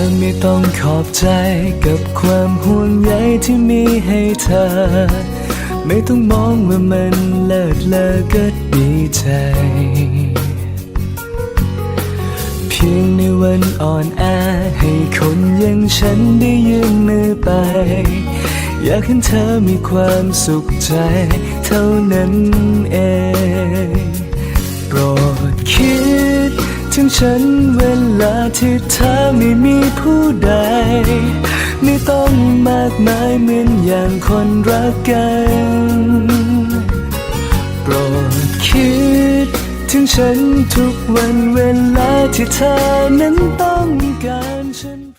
อไม่ต้องขอบใจกับความห่วงใยที่มีให้เธอ ไม่ต้องมองว่ามันเลิศเลอก็ดีใจ เพียงในวันอ่อนแอให้คนอย่างฉันได้ยืนมือไป อยากเห็นเธอมีความสุขใจเท่านั้นเอง งฉันเวลาที่เธอไม่มีผู้ใด ไม่ต้องมากมายเหมือนอย่างคนรักกันโปรดคิดถึงฉันทุกวันเวลาที่เธอนั้นต้อง